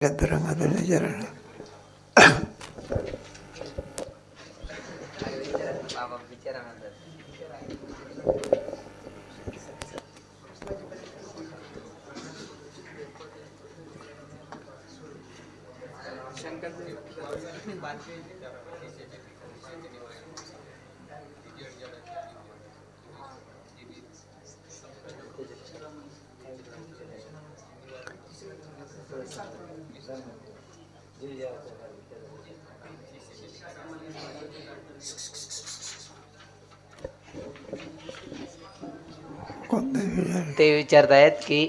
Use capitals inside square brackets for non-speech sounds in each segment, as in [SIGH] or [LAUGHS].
Kadrangadını yararlar. ते विचारत आहेत की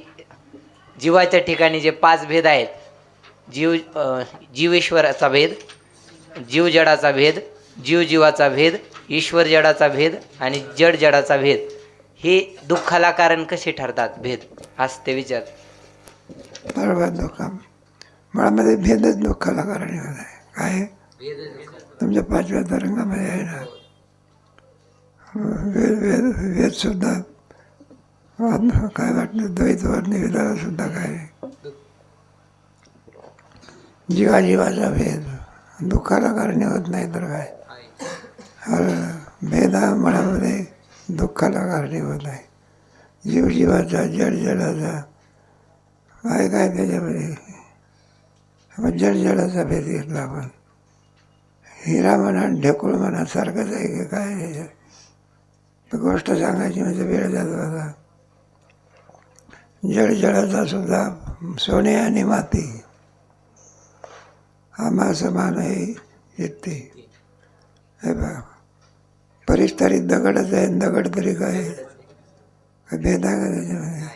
जीवाच्या ठिकाणी जे पाच भेद आहेत जीव जीवेश्वराचा भेद जीव जडाचा भेद जीव जीवाचा भेद ईश्वर जडाचा भेद आणि जड जडाचा भेद हे दुःखाला कारण कसे ठरतात भेद? हाच ते विचार. बरोबर दुःख मुळामध्ये भेदच दुःखाला कारण आहे. काय? तुमच्या पाचव्या तरंगामध्ये आहे ना. वेद वेद वेद सुद्धा काय वाटतं द्वैतवाद निवेदाला सुद्धा काय? जीवाजीवाचा भेद. दुःखाला कारणीभूत नाही तर काय? भेदा भेद हा मनामध्ये दुःखाला कारणीभूत आहे जीवजीवाचा जड जडाचा काय काय त्याच्यामध्ये? आपण जड जडाचा भेद घेतला आपण. हिरा म्हणा ढेकूळ म्हणा सारखंच आहे की काय तर गोष्ट सांगायची म्हणजे वेळ जातो आता. जड जडाचा सुद्धा सोने आणि माती आम्हा समान आहे येते हे बघा परिस्तरीत दगडच आहे दगड तरी काय? भेद त्याच्यामध्ये?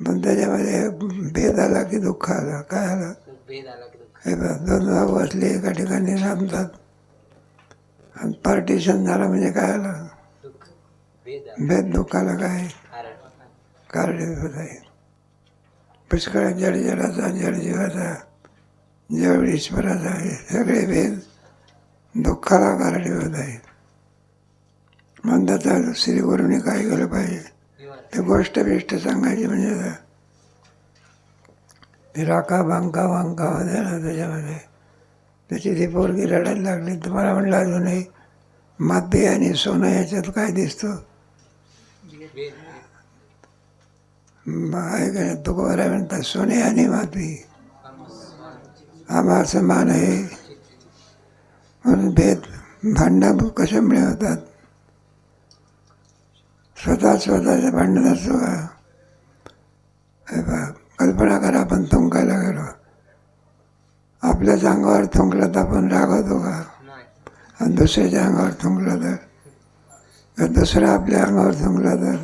पण त्याच्यामध्ये भेद आला की दुःख आला. काय आला? हे बघा दोन भाऊ असले एका ठिकाणी राहतात आणि पार्टिशन झालं म्हणजे काय आलं? भेद दुःखाला काय? कारणीभूत आहे. पुष्कळांजली जलाचा अंजली जड जीवाचा जड ईश्वराचा हे सगळे भेद दुःखाला कारणीभूत आहे. म्हणतात श्री गुरुने काय केलं पाहिजे? ते गोष्ट बिष्ट सांगायची म्हणजे ते राका बांका वांका होते ना त्याच्यामध्ये. त्याची ती पोरगी रडायला लागली. तुम्हाला म्हणलं अजूनही माती आणि सोनं याच्यात काय दिसतं? आहे का नाही तुकोबरा म्हणतात सोने आणि माती आम्हा समान आहे म्हणून भेद भांडणं कशामुळे होतात स्वतः स्वतःच्या भांडण असतो का हे बा कल्पना करा आपण थुंकायला गेलो आपल्याच अंगावर थुंकलं तर आपण रागवतो का आणि दुसऱ्याच्या अंगावर थुंकलं तर दुसरा आपल्या अंगावर थुंकला तर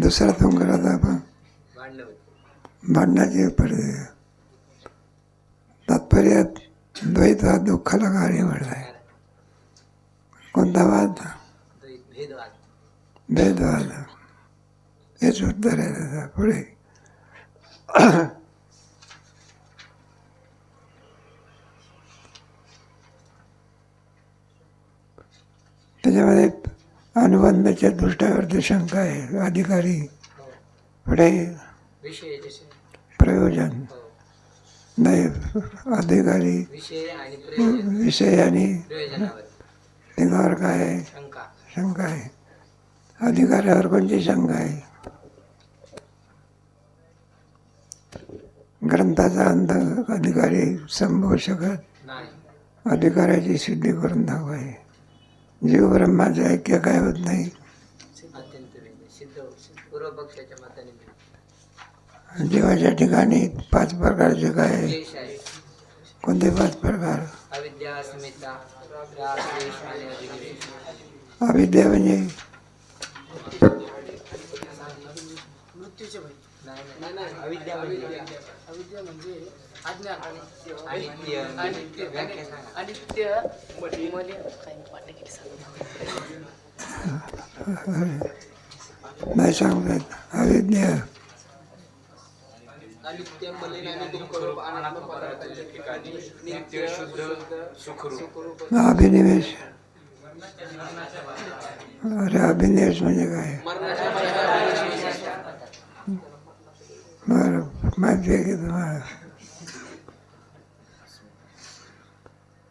दुसरा थुंकला तर आपण भांडणाची परिस्थिती तात्पर्य द्वैत हा दुःखाला कारणीभूत आहे कोणता वाद? भेदवाद हेच उत्तर आहे त्याचा. पुढे. त्याच्यामध्ये अनुबंधाच्या दृष्ट्यावरती शंका आहे. अधिकारी पुढे प्रयोजन. नाही अधिकारी विषय आणि त्याच्यावर काय आहे? शंका. आहे. अधिकाऱ्यावर कोणती शंका आहे? ग्रंथाचा अंत अधिकारी संभवू शकत? अधिकाऱ्याची सिद्धी करून दाखवाय जीव ब्रह्माचं ऐक्य काय होत नाही. जीवाच्या ठिकाणी पाच प्रकारचे काय आहे? कोणते पाच प्रकार? अविद्या अविद्या म्हणजे? मृत्यूचे भय नाही नाही अविद्या म्हणजे अविद्या म्हणजे अज्ञान अनित्य अनित्य व्याख्या सांगा. अनित्यमध्ये काही पाठ नाही सांगतात अविद्या. अनित्य मलिन आणि दुःखरूप अनात्म पदार्थाच्या ठिकाणी नित्य शुद्ध सुखरूप. अभिनिवेश. अरे अभिनिवेश म्हणजे काय? मरणाच्या बरं माहिती आहे की तुम्हाला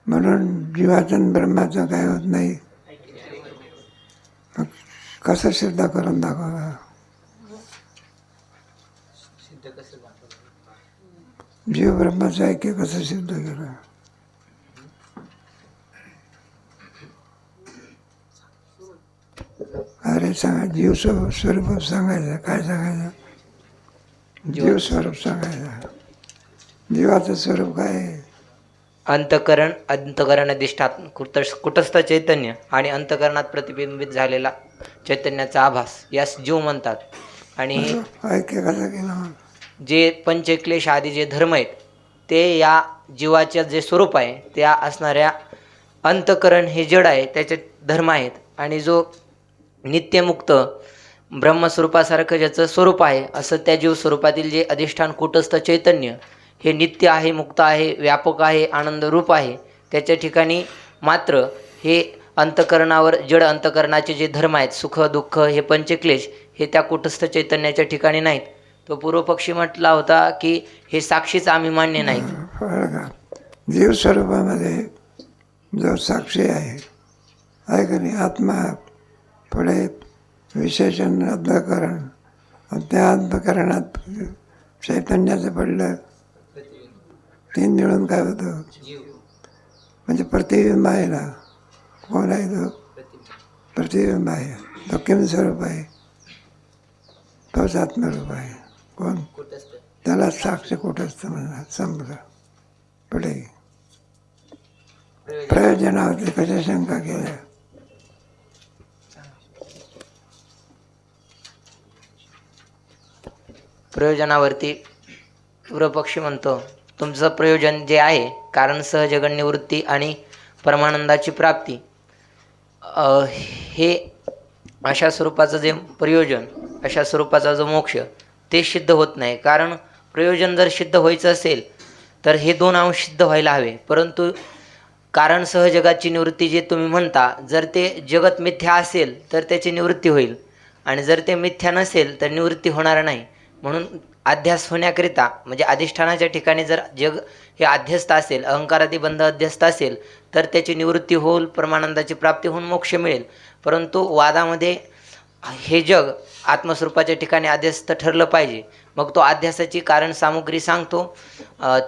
म्हणून जीवाचं ब्रह्माचं काय होत नाही कसं सिद्ध करून दाखवा जीव ब्रह्माचं ऐक्य कसं सिद्ध केलं अरे सांगा जीव स्व- स्वरूप सांगायचं काय सांगायचं जीव स्वरूप सांगायचं जीवाचं स्वरूप काय आहे? अंतकरण अंतकरण अधिष्ठात कुटस कुटस्थ चैतन्य आणि अंतकरणात प्रतिबिंबित झालेला चैतन्याचा आभास यास जीव म्हणतात. आणि मग जे पंचक्लेश आदी जे धर्म आहेत ते या जीवाच्या जे स्वरूप आहे त्या असणाऱ्या अंतकरण हे जड आहे त्याचे धर्म आहेत. आणि जो नित्यमुक्त ब्रह्मस्वरूपासारखं ज्याचं स्वरूप आहे असं त्या जीव स्वरूपातील जे अधिष्ठान कुटस्थ चैतन्य हे नित्य आहे मुक्त आहे व्यापक आहे आनंदरूप आहे त्याच्या ठिकाणी मात्र हे अंतकरणावर जड अंतकरणाचे जे धर्म आहेत सुख दुःख हे पंचक्लेश हे त्या कुटस्थ चैतन्याच्या ठिकाणी नाहीत. तो पूर्वपक्षी म्हटला होता की हे साक्षीच आम्ही मान्य नाही जीव स्वरूपामध्ये जो साक्षी आहे आहे का नाही? आत्मा पुढे विशेषण अंतकरण आणि त्या अंतकरणात चैतन्याचं पडलं. तीन मिळून काय होतं? म्हणजे प्रतिबिंब आहे ना. कोण आहे तो? प्रतिबिंब आहे. तो किम स्वरूप आहे. तोच आत्मरूप आहे. कोण? त्याला साक्ष कुठं असतं म्हणा समजा. पुढे. प्रयोजनावरती कशा शंका केल्या? प्रयोजनावरती पूर्वपक्षी म्हणतो. तुमचं प्रयोजन जे आहे कारण सहजगण निवृत्ती आणि परमानंदाची प्राप्ती हे अशा स्वरूपाचं जे प्रयोजन अशा स्वरूपाचा जो मोक्ष ते सिद्ध होत नाही. कारण प्रयोजन जर सिद्ध व्हायचं असेल तर हे दोन अंश सिद्ध व्हायला हवे. परंतु कारण सहजगाची निवृत्ती जे तुम्ही म्हणता जर ते जगत मिथ्या असेल तर त्याची निवृत्ती होईल. आणि जर ते मिथ्या नसेल तर निवृत्ती होणार नाही. म्हणून अध्यास होण्याकरिता म्हणजे अधिष्ठानाच्या ठिकाणी जर जग हे अध्यस्त असेल अहंकारादी बंध अध्यस्त असेल तर त्याची निवृत्ती होईल परमानंदाची प्राप्ती होऊन मोक्ष मिळेल. परंतु वादामध्ये हे जग आत्मस्वरूपाच्या ठिकाणी अध्यस्त ठरलं पाहिजे. मग तो अध्यासाची कारण सामुग्री सांगतो.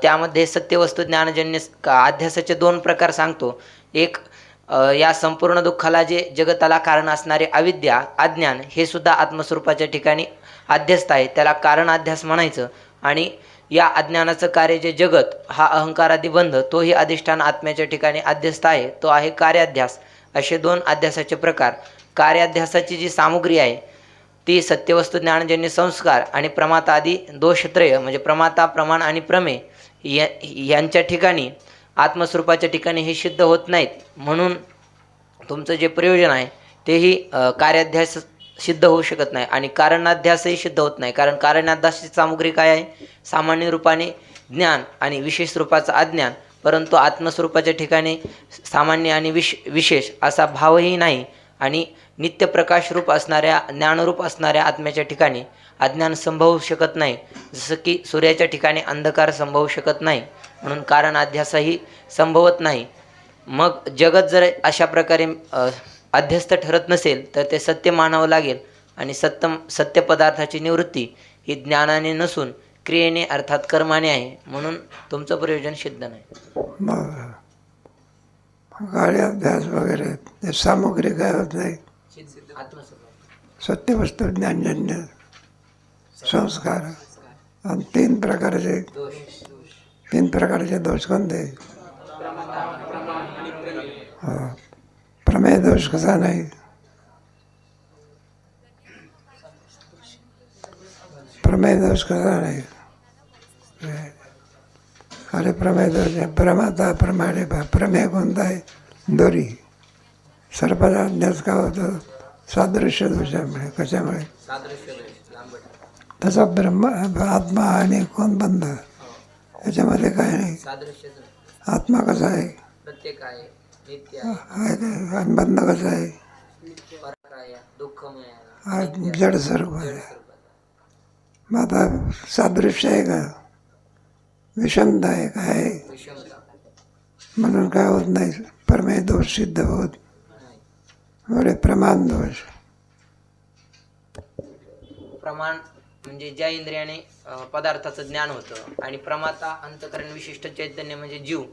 त्यामध्ये सत्यवस्तू ज्ञानजन्य अध्यासाचे दोन प्रकार सांगतो. एक या संपूर्ण दुःखाला जे जगताला कारण असणारे अविद्या अज्ञान हे सुद्धा आत्मस्वरूपाच्या ठिकाणी अध्यस्त आहे त्याला कारण अध्यास म्हणायचं. आणि या अज्ञानाचं कार्य जे जगत हा अहंकारादी बंध तोही अधिष्ठान आत्म्याच्या ठिकाणी अध्यस्त आहे तो आहे कार्याध्यास. असे दोन अध्यासाचे प्रकार. कार्याध्यासाची जी सामुग्री आहे ती सत्यवस्तू ज्ञानजन्य संस्कार आणि प्रमाता आदी दोषत्रय म्हणजे प्रमाता प्रमाण आणि प्रमेय या यांच्या ठिकाणी आत्मस्वरूपाच्या ठिकाणी हे सिद्ध होत नाहीत. म्हणून तुमचं जे प्रयोजन आहे तेही कार्याध्यास सिद्ध होऊ शकत नाही आणि कारणाध्यासही सिद्ध होत नाही. कारण कारणाध्यासाची सामुग्री काय आहे? सामान्य रूपाने ज्ञान आणि विशेष रूपाचं अज्ञान. परंतु आत्मस्वरूपाच्या ठिकाणी सामान्य आणि विश विशेष असा भावही नाही आणि नित्य प्रकाश रूप असणाऱ्या ज्ञानरूप असणाऱ्या आत्म्याच्या ठिकाणी अज्ञान संभवू शकत नाही. जसं की सूर्याच्या ठिकाणी अंधकार संभवू शकत नाही. म्हणून कारण अध्यासही संभवत नाही. मग जगत जर अशा प्रकारे अध्यस्त ठरत नसेल तर ते सत्य मानावं लागेल आणि सत्य सत्य पदार्थाची निवृत्ती ही ज्ञानाने नसून क्रियेने अर्थात कर्माने आहे. म्हणून तुमचं प्रयोजन सिद्ध नाही. मग गाडी अभ्यास वगैरे ते सामुग्री काय होत नाही? सत्यवस्तू ज्ञानजन्य संस्कार. आणि तीन प्रकारचे तीन प्रकारचे दोष कोणते हो. दोष कसा नाही प्रमेय दोष कसा नाही अरे प्रमेय दोष आहे. प्रमाता प्रमाणे प्रमेय कोणता आहे दोरी सर्पाचा अभ्यास का होतो सादृश्य दोषामुळे कशामुळे तसा ब्रह्म आत्मा आणि कोण बंध याच्यामध्ये काय नाही आत्मा कसा आहे आहे आणि कसा आहे? दुःख जड स्वरूप आहे आता सादृश्य आहे का? विषमता आहे काय? म्हणून काय होत नाही. परमेय दोष सिद्ध होत. एवढे प्रमाण दोष. प्रमाण म्हणजे ज्या इंद्रियाने पदार्थाचं ज्ञान होतं आणि प्रमाता अंतकरण विशिष्ट चैतन्य म्हणजे जीव.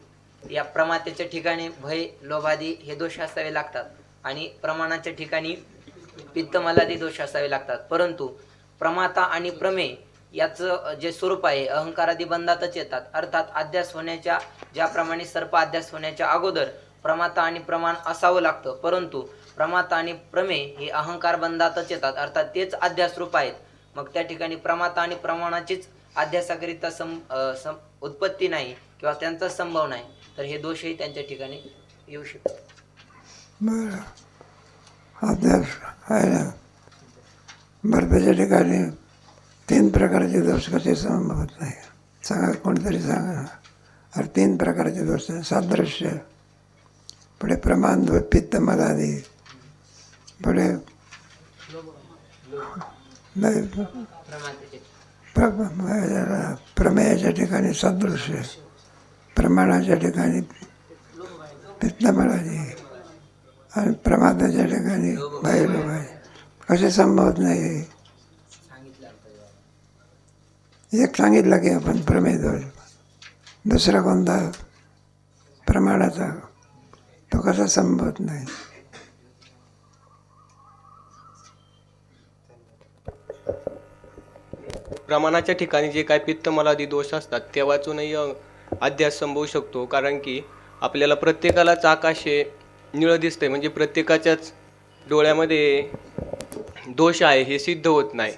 या प्रमात्याच्या ठिकाणी भय लोभादी हे दोष असावे लागतात. आणि प्रमाणाच्या ठिकाणी पित्तमलादी दोष असावे लागतात. परंतु प्रमाता आणि प्रमेय याचं जे स्वरूप आहे अहंकारादी बंधातच येतात. अर्थात अध्यास होण्याच्या ज्याप्रमाणे सर्प अध्यास होण्याच्या अगोदर प्रमाता आणि प्रमाण असावं लागतं. परंतु प्रमाता आणि प्रमेय हे अहंकार बंधातच येतात. अर्थात तेच अध्यास रूप आहेत. मग त्या ठिकाणी प्रमाता आणि प्रमाणाचीच अध्यासाकरिता सम सम उत्पत्ती नाही किंवा त्यांचा संभव नाही. तर हे दोषही त्यांच्या ठिकाणी येऊ शकतात. बरं. अभ्यास आहे ना? बरं त्याच्या ठिकाणी तीन प्रकारचे दोष कसे संभवत नाही? सांगा कोणतरी सांगा. अरे तीन प्रकारचे दोष सादृश्य पुढे प्रमाण पित्त मदादी. पुढे प्रमेयाच्या ठिकाणी सदृश्य. प्रमाणाच्या ठिकाणी पित्तमळाची आणि प्रमादाच्या ठिकाणी बाहेर आहे. कसे संभवत नाही. एक सांगितलं की आपण प्रमेय दोष दुसरा कोणता प्रमाणाचा? तो कसा संभवत नाही? प्रमाणाच्या ठिकाणी जे काय पित्त मला दोष असतात ते वाचूनही अध्यास संभवू शकतो कारण की आपल्याला प्रत्येकालाच आकाश हे निळं दिसतंय. म्हणजे प्रत्येकाच्याच डोळ्यामध्ये दोष आहे हे सिद्ध होत नाही.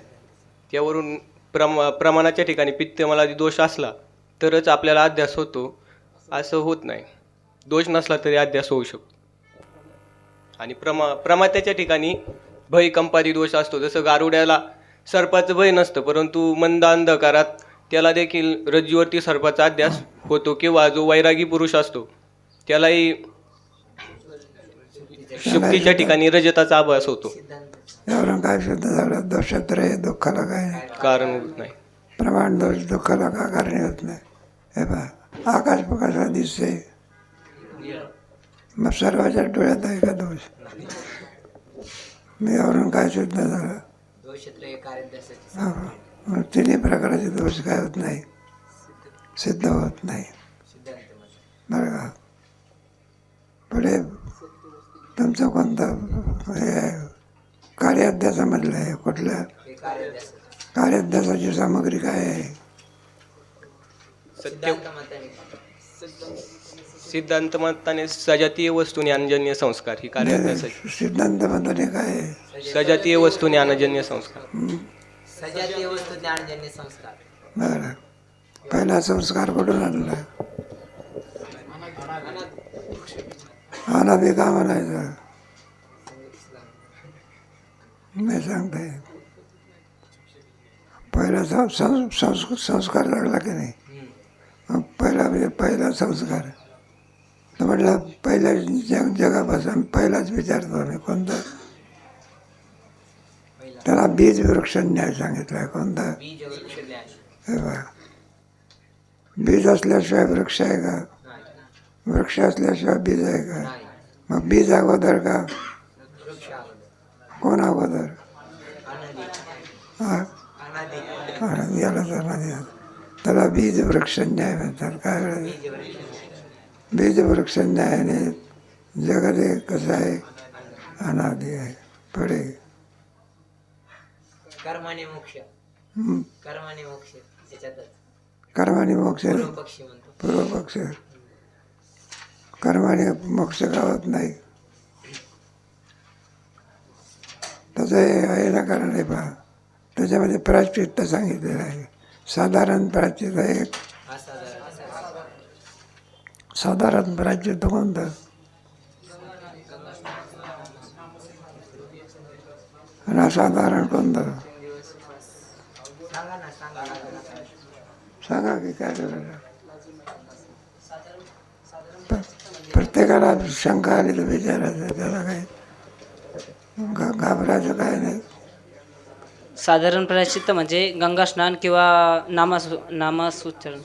त्यावरून प्रमा प्रमाणाच्या ठिकाणी पित्तमलादी दोष असला तरच आपल्याला अध्यास होतो असं होत नाही. दोष नसला तरी अध्यास होऊ शकतो. आणि प्रमा प्रमात्याच्या ठिकाणी भय कंपादी दोष असतो. जसं गारुड्याला सर्पाचं भय नसतं परंतु मंद अंधकारात त्याला देखील रज्जूवरती सर्पाचा अध्यास होतो किंवा जो वैरागी पुरुष असतो त्यालाही शक्तीच्या ठिकाणी रजताचा आभास होतो. यावरून काय शुद्ध झालं? दोषत्र आहे दुःखाला काय? नाही कारण होत नाही. प्रमाण दोष दुःखाला का कारण होत नाही? हे पहा आकाश प्रकाशा दिसते मग सर्वाच्या डोळ्यात आहे का दोष? मी यावरून काय सिद्ध झालं? हा. तिन्ही प्रकारचे दोष काय होत नाही. सिद्ध होत नाही. बरं का? पुढे तुमचं कोणतं हे आहे कार्याध्यासामधलं आहे कुठल्या हे कार्याध्यासाचे कार्याध्यासाची सामग्री काय आहे? सत्य सिद्धांत मताने सजातीय वस्तू ज्ञानजन्य संस्कार ही कार्याभ्यासाची. सिद्धांत मताने काय आहे? सजातीय वस्तू ज्ञानजन्य संस्कार. सजातीय वस्तू ज्ञानजन्य संस्कार. बरं पहिला संस्कार कुठून आणला? अनादी का म्हणायचं. नाही सांगता येत. पहिला सं- सं- संस्क- संस्कार लागला की नाही? मग पहिला म्हणजे पहिला संस्कार. तर म्हटलं पहिल्या जग जगापासून पहिलाच विचारतो आम्ही कोणता? त्याला बीज वृक्ष न्याय सांगितलं आहे कोणता? बीज वृक्ष हे बघा. बीज असल्याशिवाय वृक्ष आहे का? वृक्ष असल्याशिवाय बीज आहे का? मग बीज अगोदर का? कोण अगोदर? हा? याला तर त्याला बीज वृक्ष न्याय म्हणतात. काय बीज वृक्ष न्यायाने जगत कसं आहे अनादी आहे. पुढे. कर्माने मोक्ष. कर्माने मोक्ष त्याच्यातच. कर्माने मोक्ष. पक्षी म्हणतो. कर्माने मोक्ष गावत नाही. त्याचं हे आहे ना कारण आहे पहा. त्याच्यामध्ये प्रायश्चित्त सांगितलेलं आहे. साधारण एक. असाधारण साधारण प्रायश्चित्त कोणतं? आणि असाधारण कोणतं सांगा ना सांगा सांगा की काय करायचं प- प्रत्येकाला शंका आली तर विचारायचं त्याला काय? घा घाबरायचं काय नाही. साधारण प्रायश्चित्त म्हणजे गंगा स्नान किंवा नामास नामासुच्चारण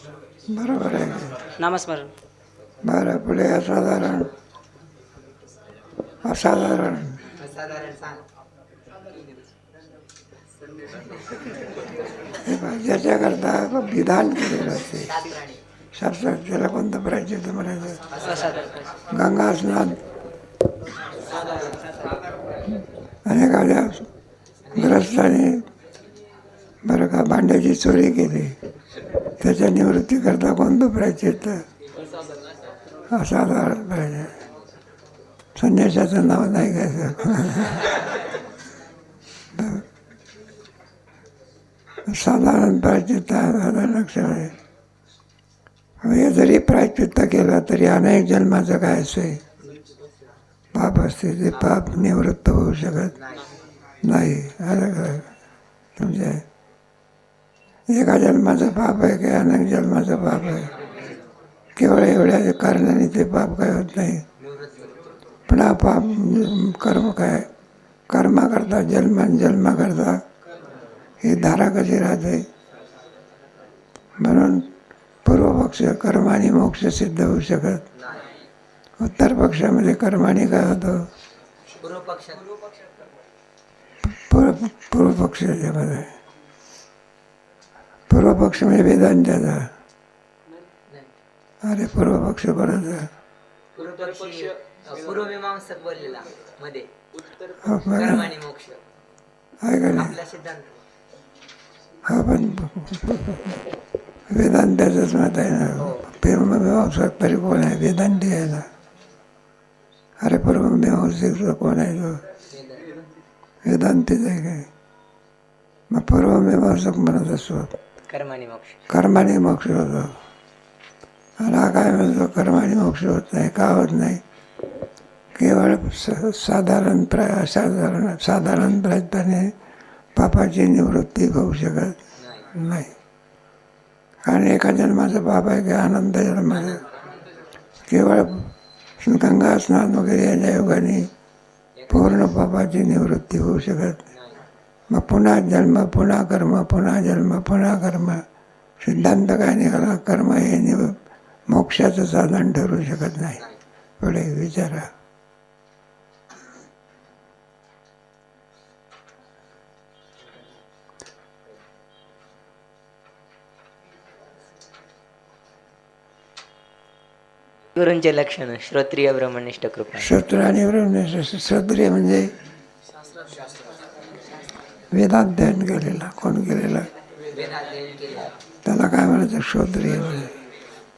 बरोबर आहे. नामस्मरण. बरं पुढे असाधारण. असाधारण. हे ज्याच्याकरता विधान केलेलं असते. शास्त्रात त्याला कोणतं प्रायचित्त म्हणायचं? गंगा स्नान. आणि एखाद्या ग्रस्ताने बरं का भांड्याची चोरी केली. त्याच्या निवृत्तीकरता कोणतं प्रायचित्त असा पाहिजे. संन्यासाचं नाव नाही घ्यायचं. साधारण प्रायचित्त साधारण लक्षण आहे. हे जरी प्रायचित्त केलं तरी अनेक जन्माचं काय असे? पाप असते ते पाप निवृत्त होऊ शकत नाही. अलग अलग तुमचे एका जन्माचं पाप आहे की अनेक जन्माचं पाप आहे? केवळ एवढ्या कारणाने ते पाप काय होत नाही? पण हा पाप कर्म काय? कर्माकरता जन्म जन्मान जन्माकरता ही धारा कशी राहते म्हणून पूर्व पक्ष कर्म आणि मोक्ष सिद्ध होऊ शकत उत्तर पक्षामध्ये कर्माने काय होतं? पूर्व पक्षात पूर्व पूर्व पक्षाच्यामध्ये. पूर्व पक्ष म्हणजे वेदांताचा अरे कोणाचा? पूर्वपक्षी पूर्वमीमांसक बोललेला मध्ये. हा बरं. आहे का नाही? हा पण वेदांताचंच मत आहे ना. पूर्वमीमांसक तरी कोण आहे? वेदांती आहे ना. अरे पूर्वमीमांसक कोण आहे तो? वेदांतीच आहे काय? मग पूर्वमीमांसक म्हणत असतो कर्माने मोक्ष. होतो. आणि हा काय म्हणतो? कर्माने मोक्ष होत नाही. का होत नाही? केवळ साधारण प्र साधारण साधारण प्रयत्नाने पापाची निवृत्ती होऊ शकत नाही. कारण एका जन्माचं पाप आहे की आनंद जन्माचं केवळ गंगा स्नान वगैरे याच्या योगाने पूर्ण पापाची निवृत्ती होऊ शकत मग पुन्हा जन्म पुन्हा कर्म पुन्हा जन्म पुन्हा कर्म. सिद्धांत काय निघाला? कर्म हे निव मोक्षाचं साधन ठरू शकत नाही. पुढे विचारा. गुरूंचे लक्षण श्रोत्रिय ब्रह्मनिष्ठ कृपा। शस्त्र आणि ब्रह्मनिष्ठ श्रोत्रिय म्हणजे वेदांत ध्यान केलेला, कोण केलेला? त्याला काय म्हणायचं? श्रोत्रिय म्हणजे.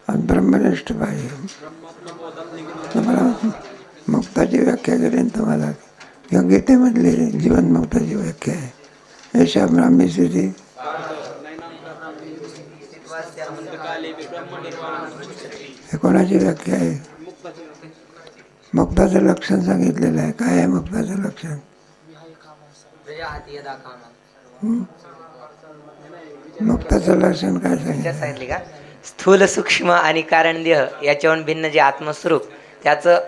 आणि ब्रह्मनिष्ठ पाहिजे. मुक्ताची व्याख्या करेन तुम्हाला. या गीतेमधली जीवनमुक्ताची व्याख्या आहे. यशा ब्राह्मी स्थिती. हे कोणाची व्याख्या आहे? मुक्ताचं लक्षण सांगितलेलं आहे. काय आहे मुक्ताचं लक्षण? मुक्ताचं लक्षण काय सांगितलं? का? स्थूल सूक्ष्म आणि कारण देह याच्याहून भिन्न जे आत्मस्वरूप त्याचं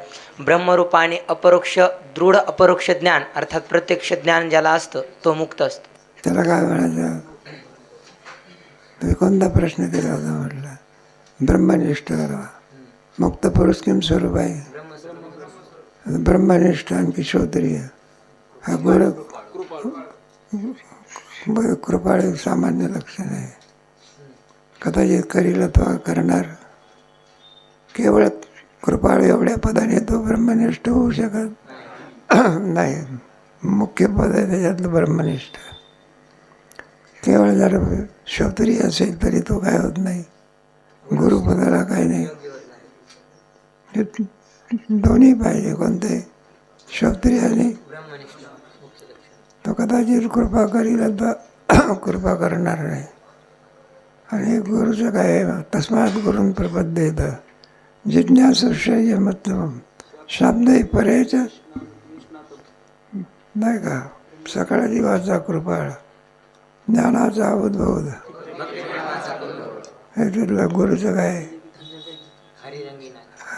ब्रह्मरूप आणि अपरोक्ष दृढ अपरोक्ष ज्ञान अर्थात प्रत्यक्ष ज्ञान ज्याला असतं तो मुक्त असतो. त्याला काय म्हणायचं? तुम्ही कोणता प्रश्न केला होता म्हटलं? ब्रह्मनिष्ठ करावा मुक्त पुरुष किम स्वरूप आहे ब्रह्मनिष्ठ आणखी श्रोत्रिय हा सामान्य लक्षण आहे कदाचित करील तो करणार। केवळ कृपाळ एवढ्या पदाने तो ब्रह्मनिष्ठ होऊ शकत नाही. मुख्य पद आहे त्याच्यातलं ब्रह्मनिष्ठ. केवळ जर श्रोत्री असेल तरी तो काय होत नाही. गुरुपदाला नाही. हे दोन्ही पाहिजे कोणते? क्षत्रिय आणि तो कदाचित कृपा करील तर [COUGHS] कृपा करणार नाही. आणि गुरुचं काय तस्मात गुरुन प्रपद्येत. जिज्ञासृष्य मतम शब्द परेच. नाही का? सकाळ जीवाचा कृपाळ. ज्ञानाचा उद्भव. हे तुला गुरुचं काय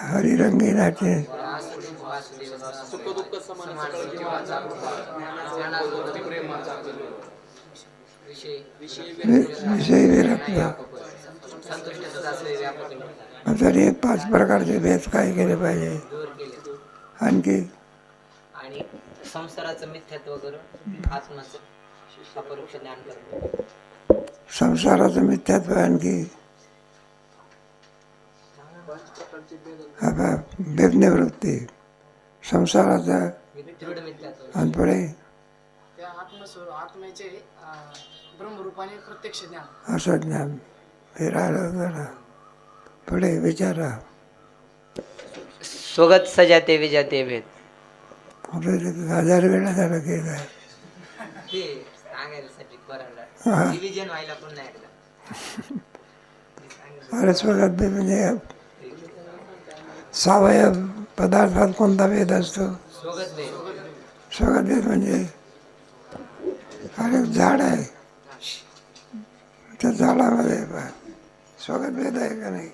हरिरंगीनाचे. वि- विषय विरक्त तरी पाच प्रकारचे भेद काय केले पाहिजे? आणखी? आणि संसाराचं मिथ्यात्व करून आत्माचं अपरोक्ष ज्ञान करून. संसाराचं मिथ्यात्व आणखी? आता भेदनिवृत्ती संसाराचा आणि पुढे असं ज्ञान? हे राहिलं जरा पुढे विचारा। स्वगत सजाते विजाते भेद। हजार वेळा झालं एकदा. [LAUGHS] अरे स्वगत म्हणजे सावयव पदार्थात कोणता भेद असतो? स्वगत भेद म्हणजे अरे झाड आहे. त्या झाडामध्ये पहा, भेद आहे का नाही?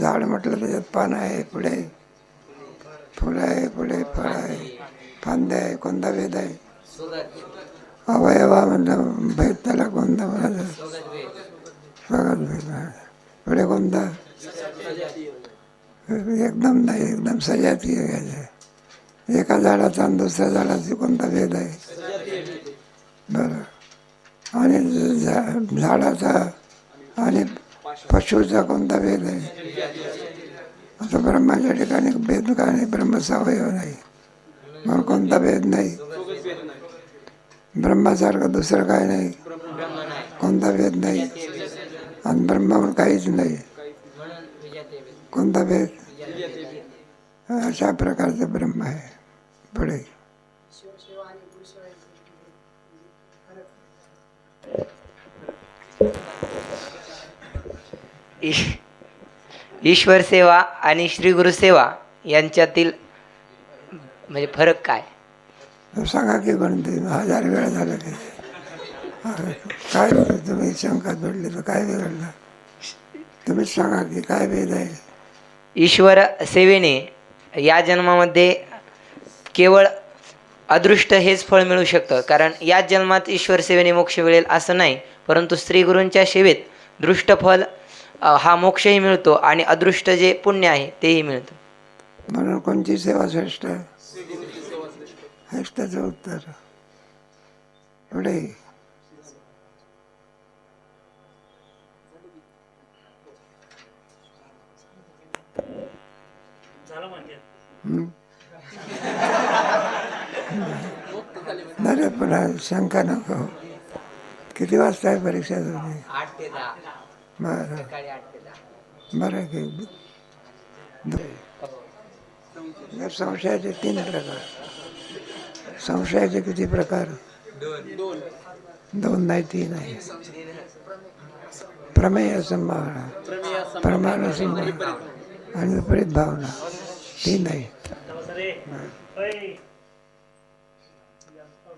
झाड म्हटलं त्याच्यात पानं आहे पुढे फुलं आहे पुढे फळ आहे. फांदे आहे कोणता भेद आहे? अवयवा म्हणलं भेद त्याला कोणता म्हणायचा? स्वगत भेद पुढे कोणता? एकदम नाही एकदम सजाती आहे घ्यायचं एका झाडाचा आणि दुसऱ्या झाडाची कोणता भेद आहे? बरं. आणि झा- झाडाचा आणि पशुचा कोणता भेद आहे? आता ब्रह्माच्या ठिकाणी भेद का नाही? ब्रह्मसावयव नाही. म्हणून कोणता भेद नाही? ब्रह्मासारखं दुसरं काय नाही? कोणता भेद नाही? आणि ब्रह्मावर म्हणून काहीच नाही. कोणता भेद अशा प्रकारचं ब्रह्म आहे. पुढे. ईश ईश्वर सेवा आणि श्री गुरु सेवा यांच्यातील म्हणजे फरक काय? सांगा की कोणते? हजार वेळा झालं की. काय तुम्ही शंकात पडले तर काय बिघडलं तुम्हीच सांगा की काय भेद आहे? ईश्वर सेवेने या जन्मामध्ये केवळ अदृष्ट हेच फळ मिळू शकतं. कारण या जन्मात ईश्वर सेवेने मोक्ष मिळेल असं नाही परंतु श्री गुरूंच्या सेवेत दृष्ट फल हा मोक्षही मिळतो आणि अदृष्ट जे पुण्य आहे तेही मिळतं. म्हणून कोणची सेवा श्रेष्ठ आहे? उत्तर. एवढे हं? नाही रे, पुन्हा शंका नको. किती वाजता आहे परीक्षा तुझी? आठ ते दहा. बरं. बरं की. संशयाचे तीन प्रकार. संशयाचे किती प्रकार? दोन. नाही तीन आहे. प्रमेय संभावना. प्रमाण संभावना. आणि विपरीत भावना. तीन आहे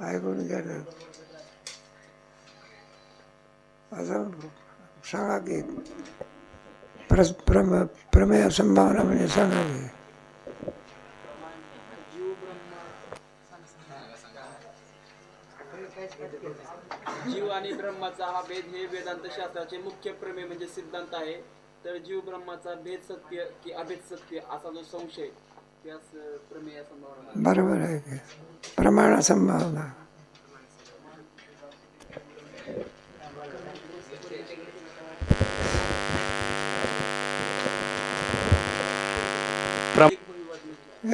ऐकून घ्या ना. असं सांगा की प्रम प्रमेय संभावना म्हणजे सांगा की. जीव आणि ब्रह्माचा हा भेद हे वेदांत शास्त्राचे मुख्य प्रमेय म्हणजे सिद्धांत आहे. तर जीव ब्रह्माचा भेद सत्य की अभेद सत्य असा जो संशय त्यास प्रमेय संभावना बरोबर आहे प्रमाण संभावना.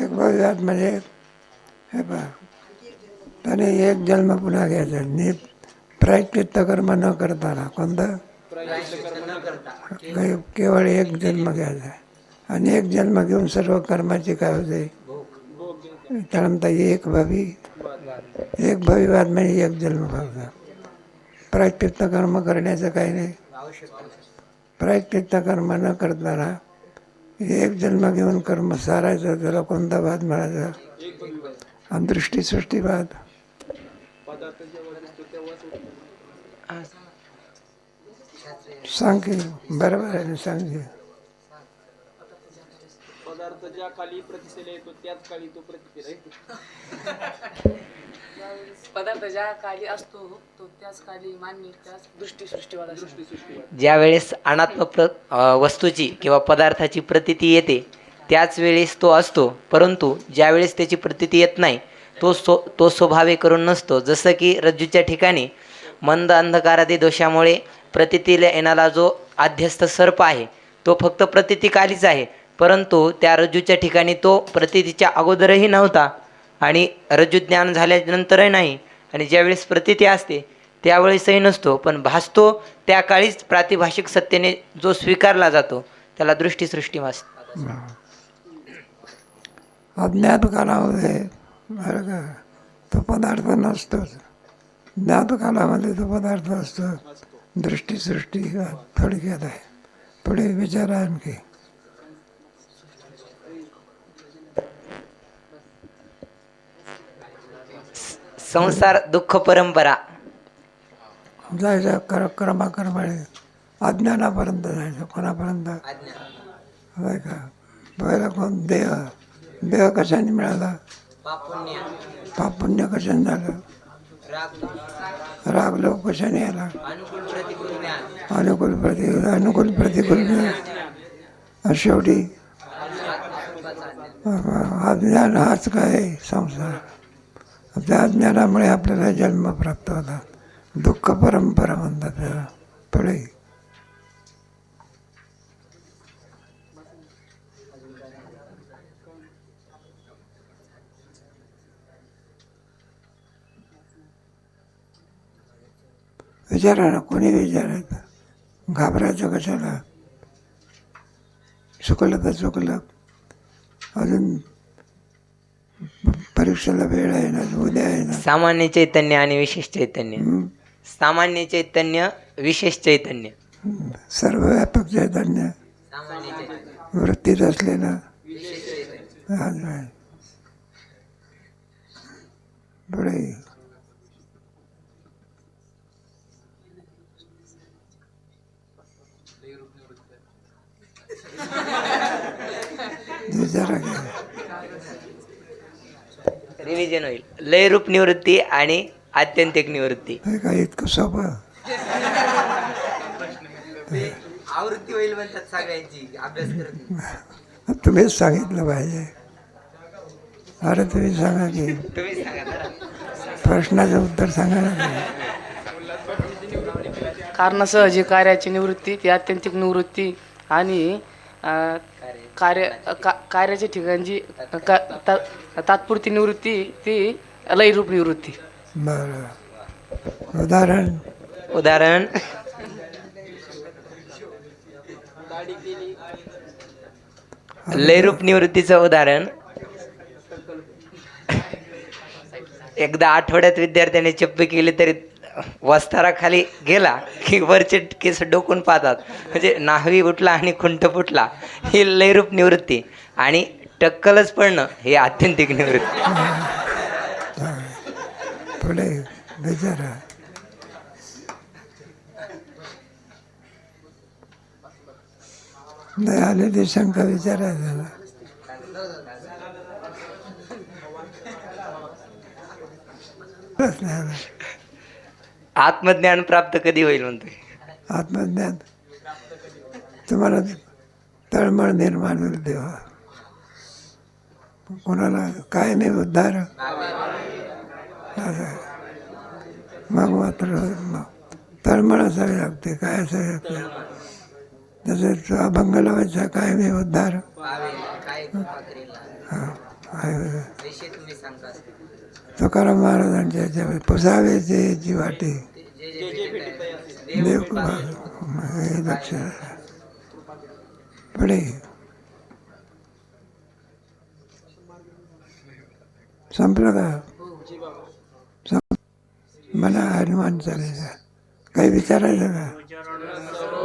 एक भविष्यात म्हणजे हे पहा. त्याने एक जन्म पुन्हा घ्यायचा. नि प्रायश्चित्त कर्म न करताना कोणतं? के- केवळ एक जन्म घ्यायचा आणि एक जन्म घेऊन सर्व कर्माची काय होते? त्यानंतर एक भवी एक भविवाद म्हणजे एक जन्म बघा प्रायश्चित्त कर्म करण्याचं काही नाही. प्रायश्चित्त कर्म न करताना एक जन्म घेऊन कर्म सारायचं त्याला कोणता वाद आणि दृष्टी सृष्टीवाद सांग की बरोबर आहे ना सांग की. पदार्थ ज्या खाली प्रतिसेला येतो त्याच काळी तो प्रतिक्रिया येतो. पदार्थ ज्या काली असतो तो त्याच काली मान्य त्याच दृष्टी सृष्टीवाला दृष्टी ज्यावेळेस अनात्म प्र अ, वस्तूची किंवा पदार्थाची प्रतीती येते त्याच वेळेस तो असतो. परंतु ज्यावेळेस त्याची प्रतीती येत नाही तो सो तो स्वभावे करून नसतो. जसं की रज्जूच्या ठिकाणी मंद अंधकारादी दोषामुळे प्रतीतीला येणारा जो आध्यस्थ सर्प आहे तो फक्त प्रतितीकालीच आहे. परंतु त्या रज्जूच्या ठिकाणी तो प्रतीतीच्या अगोदरही नव्हता आणि रज्जुज्ञान झाल्यानंतरही नाही. आणि ज्यावेळेस प्रतीती असते त्यावेळेसही नसतो. पण भासतो त्या काळीच प्रातिभाषिक सत्तेने जो स्वीकारला जातो त्याला दृष्टीसृष्टी वास अज्ञात कालामध्ये बरं का तो पदार्थ नसतोच. ज्ञात कालामध्ये तो पदार्थ असतो. दृष्टीसृष्टी थोडक्यात आहे. पुढे विचार आणखी. संसार दुःख परंपरा. जायचं कर क्रमाक्रमाने. अज्ञानापर्यंत जायचं. कोणापर्यंत? होय का? पहिला कोण? देह. देह कशाने मिळाला? पापुण्य कशाने झालं? राग लोक कशाने आला? अनुकूल प्रति अनुकूल प्रतिकूल आणि शेवटी अज्ञान हाच काय संसार? त्या अज्ञानामुळे आपल्याला जन्म प्राप्त होतात. दुःख परंपरा म्हणतात त्याला. थोडे विचारा ना कोणी विचारायचं घाबरायचं कशाला? चुकलं तर चुकलं. अजून परीक्षेला वेळ आहे ना उद्या आहे ना. सामान्य चैतन्य आणि विशेष चैतन्य. हं? सामान्य चैतन्य विशेष चैतन्य. सर्वव्यापक चैतन्य. वृत्तीत असलेलं आज आहे. पुढे. विचारा. रिव्हिजन होईल. लयरूप निवृत्ती आणि आत्यंतिक निवृत्ती. काय इतकं सोपं? आवृत्ती होईल म्हणतात सगळ्यांची अभ्यास करत तुम्हीच सांगितलं पाहिजे. अरे तुम्ही सांगा की. तुम्ही सांगा. प्रश्नाचं उत्तर सांगा ना कारणासह जी कार्याची निवृत्ती ती आत्यंतिक निवृत्ती आणि कार्य का- कार्याच्या ठिकाणची का ता- तात्पुरती निवृत्ती ती लयरूप निवृत्ती. बरं. उदाहरण? उदाहरण. लयरूप निवृत्तीचं उदाहरण. एकदा आठवड्यात विद्यार्थ्याने चप्पी केली तरी वस्ताराखाली गेला की वरचे केस डोकून पाहतात. म्हणजे नाहवी उठला आणि खुंट फुटला. ही लयरूप निवृत्ती. आणि टक्कलच पडणं हे आत्यंतिक निवृत्ती. पुढे विचारा नाही आलेली शंका विचारायचा प्रश्न आला आत्मज्ञान प्राप्त कधी होईल म्हणतोय? आत्मज्ञान? तुम्हाला तळमळ निर्माण होईल तेव्हा. कोणाला काय नाही उद्धार. असं. मग मात्र मग तळमळ असावी लागते काय असावी लागते? तसेच अभंग लावायचा काय नाही उद्धार. हा, आहे. तुकाराम महाराजांच्या याच्यावर. पुसावे जे जी वाटे. देव हे लक्षात पुढे. संपलं का? मला हनुमान चालायचा. काही विचारायचं का?